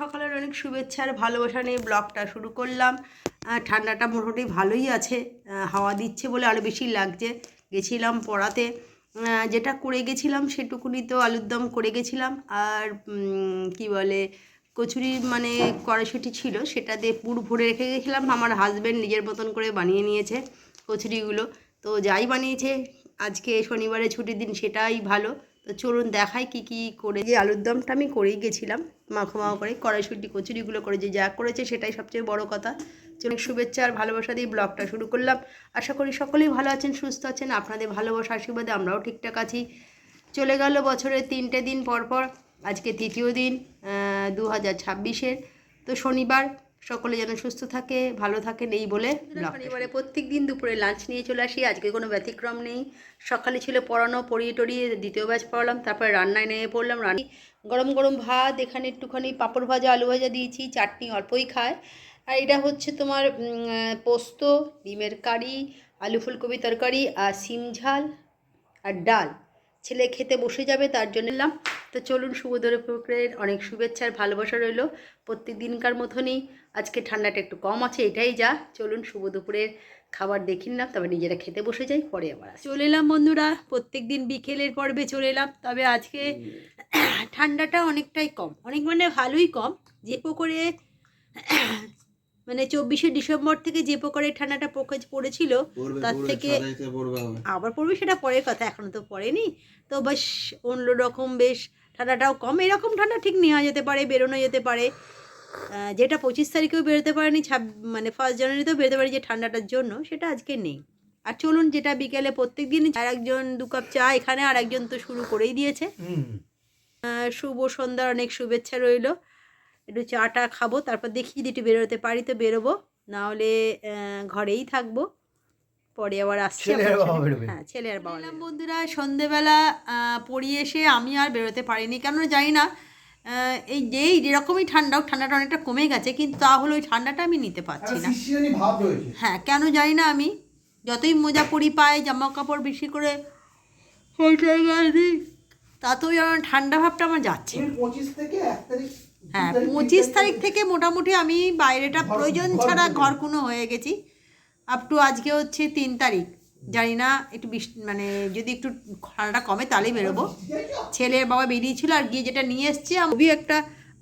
সকালের অনেক শুভেচ্ছা আর ভালোবাসা নিয়ে ব্লগটা শুরু করলাম। ঠান্ডাটা মোটামুটি ভালোই আছে হাওয়া দিচ্ছে বলে আরও বেশি লাগছে। গেছিলাম পড়াতে যেটা করে গেছিলাম সেটুকুনি তো আলুর দম করে গেছিলাম। আর কি বলে, কচুরি মানে কড়াইশুটি ছিল, সেটা দিয়ে পুর ভরে রেখে গেছিলাম। আমার হাজব্যান্ড নিজের মতন করে বানিয়ে নিয়েছে কচুরিগুলো। তো যাই বানিয়েছে, আজকে শনিবারে ছুটির দিন সেটাই ভালো। তো চলুন দেখাই কি কি করে যে আলুর দমটা আমি করেই গেছিলাম, মাখো মাখো করে, কড়াইশুটি, কচুরিগুলো করে যে যা করেছে সেটাই সবচেয়ে বড় কথা। চলুন, শুভেচ্ছা আর ভালোবাসা দিয়ে ব্লগটা শুরু করলাম। আশা করি সকলেই ভালো আছেন, সুস্থ আছেন, আপনাদের ভালোবাসা আশীর্বাদে আমরাও ঠিকঠাক আছি। চলে গেল বছরের তিনটে দিন পর পর, আজকে তৃতীয় দিন দু হাজার ছাব্বিশের। তো শনিবার সকলে যেন সুস্থ থাকে ভালো থাকেন এই বলে শনিবারে প্রত্যেক দিন দুপুরে লাঞ্চ নিয়ে চলে আসি। আজকে কোনো ব্যতিক্রম নেই। সকালে ছিল পড়ানো পড়িয়ে টড়িয়ে দ্বিতীয় ব্যাচ পড়ালাম তারপরে রান্নায় নেমে পড়লাম রান্না গরম গরম ভাত এখানে একটুখানি পাঁপড় ভাজা আলু ভাজা দিয়েছি চাটনি অল্পই খায়। আর এটা হচ্ছে তোমার পোস্ত ডিমের কারি আলু ফুলকপি তরকারি আর সিম ঝাল আর ডাল। ছেলে খেতে বসে যাবে তার জন্য এলাম। তো চলুন শুভদরে পুকুরের অনেক শুভেচ্ছা আর ভালোবাসা রইল প্রত্যেক দিনকার মতনই। আজকে ঠান্ডাটা একটু কম আছে, এটাই যা। চলুন শুভ দুপুরের খাবার দেখি নিলাম তবে নিজেরা খেতে বসে যাই, পরে আবার চলে এলাম বন্ধুরা প্রত্যেক দিন বিকেলের পর্বে চলে এলাম, তবে আজকে ঠান্ডাটা অনেকটাই কম, অনেক মানে ভালোই কম। যে পুকুরে মানে চব্বিশে ডিসেম্বর থেকে যে প্রকারে ঠান্ডাটা পকে- পড়েছিল তার থেকে- আবার। পড়বে সেটা পরের কথা এখনও তো পড়েনি। তো বেশ অন্য রকম বেশ ঠান্ডাটাও কম। এরকম ঠান্ডা ঠিক নেওয়া যেতে পারে বেরোনো যেতে পারে। যেটা পঁচিশ তারিখেও বেরোতে পারেনি ছাব মানে ফার্স্ট জানুয়ারিতেও বেরোতে পারে যে ঠান্ডাটার জন্য সেটা আজকে নেই। আর চলুন যেটা বিকেলে প্রত্যেক দিন আর একজন দু কাপ চা এখানে আর একজন তো শুরু করেই দিয়েছে। শুভ সন্ধ্যার অনেক শুভেচ্ছা রইল। একটু চাটা খাব তারপর দেখি যদি একটু বেরোতে পারি তো বেরোবো নাহলে ঘরেই থাকব। পরে আবার আসছি। হ্যাঁ ছেলে আর বাবা বন্ধুরা সন্ধেবেলা পড়িয়ে এসে আমি আর বেরোতে পারিনি কেন জানি না এই যেই যেরকমই ঠান্ডা হোক, ঠান্ডাটা অনেকটা কমে গেছে কিন্তু তাহলে ওই ঠান্ডাটা আমি নিতে পারছি না। হ্যাঁ কেন জানি না আমি যতই মোজা পরি পাই জামা কাপড় বেশি করে হোটেল গায়ে দিই তাতেও যেন ঠান্ডা ভাবটা আমার যাচ্ছে। হ্যাঁ পঁচিশ তারিখ থেকে মোটামুটি আমি বাইরেটা প্রয়োজন ছাড়া ঘর কোনো হয়ে গেছি। আপ টু আজকে হচ্ছে তিন তারিখ। জানি না একটু বৃষ্টি মানে যদি একটু ঠান্ডাটা কমে তাহলেই বেরোবো। ছেলের বাবা বেরিয়েছিল আর গিয়ে যেটা নিয়ে এসছে আমি খুবই একটা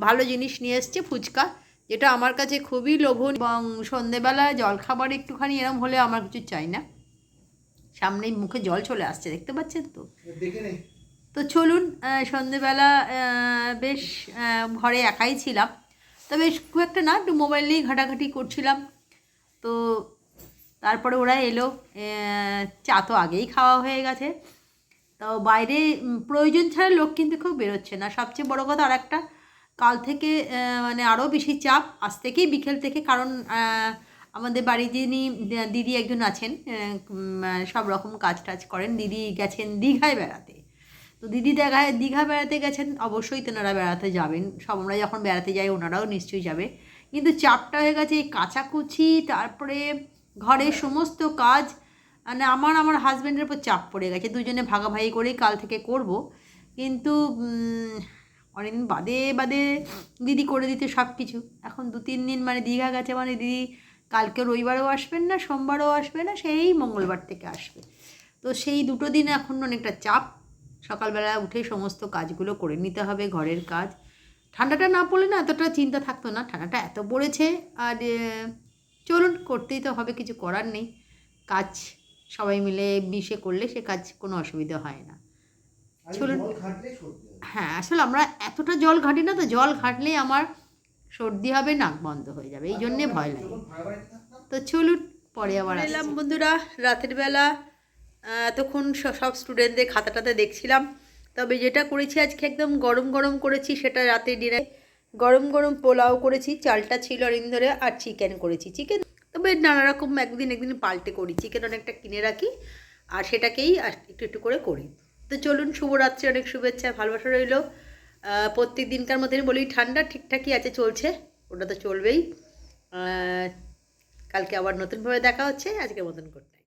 ভালো জিনিস নিয়ে এসছে ফুচকা। যেটা আমার কাছে খুবই লোভন এবং সন্ধেবেলা জলখাবার একটুখানি এরম হলে আমার কিছু চাই না। সামনেই মুখে জল চলে আসছে দেখতে পাচ্ছেন তো? তো চলুন সন্ধেবেলা বেশ ঘরে একাই ছিলাম। তবে খুব একটা না, একটু মোবাইল নিয়েই ঘাটাঘাটি করছিলাম। তো তারপরে ওরা এলো চা তো আগেই খাওয়া হয়ে গেছে। তো বাইরে প্রয়োজন ছাড়া লোক কিন্তু খুব বেরোচ্ছে না। সবচেয়ে বড় কথা আর একটা কাল থেকে মানে আরও বেশি চাপ, আজ থেকেই বিকেল থেকে, কারণ আমাদের বাড়ি যিনি দিদি একজন আছেন সব রকম কাজ টাজ করেন, দিদি গেছেন দীঘায় বেড়াতে। তো দিদি দেখা দীঘা বেড়াতে গেছেন, অবশ্যই তেনারা বেড়াতে যাবেন। সব আমরা যখন বেড়াতে যাই, ওনারাও নিশ্চয়ই যাবে। কিন্তু চাপটা হয়ে গেছে এই কাচাকুচি, তারপরে ঘরের সমস্ত কাজ মানে আমার আমার হাজব্যান্ডের উপর চাপ পড়ে গেছে। দুজনে ভাগাভাগি করেই কাল থেকে করব। কিন্তু অনেকদিন বাদে বাদে দিদি করে দিতে সব কিছু এখন দু, তিন দিন মানে দীঘা গেছে মানে দিদি কালকে রবিবারও আসবেন না, সোমবারও আসবে না, সেই মঙ্গলবার থেকে আসবে। তো সেই দুটো দিন এখন অনেকটা চাপ। সকালবেলা উঠে সমস্ত কাজগুলো করে নিতে হবে ঘরের কাজ। ঠান্ডাটা না পড়লে না এতটা চিন্তা থাকতো না ঠান্ডাটা এত পড়েছে আর চলুন করতেই তো হবে কিছু করার নেই। কাজ সবাই মিলে মিশে করলে সে কাজ কোনো অসুবিধা হয় না। চলুন। হ্যাঁ আসলে আমরা এতটা জল ঘাটি না তো জল ঘাটলেই আমার সর্দি হবে নাক বন্ধ হয়ে যাবে এই জন্যে ভয় লাগে। তো চলুন পরে আবার এলাম বন্ধুরা রাতের বেলা স- সব স্টুডেন্টদের খাতাটাতে দেখছিলাম। তবে যেটা করেছি, আজকে একদম গরম গরম করেছি, সেটা রাতে ডিনারে গরম গরম পোলাও করেছি, চালটা ছিল অনেকদিন ধরে, আর চিকেন করেছি। চিকেন তবে নানা রকম একদিন একদিন পাল্টে করি। চিকেন অনেকটা কিনে রাখি, আর সেটাকেই একটু একটু করে করি। তো চলুন, শুভরাত্রি, অনেক শুভেচ্ছা, ভালোবাসা রইল। প্রত্যেক দিনকার মধ্যে বলি, ঠান্ডা ঠিকঠাকই আছে, চলছে। ওটা তো চলবেই। কালকে আবার নতুনভাবে দেখা হচ্ছে। আজকের মতন করতে।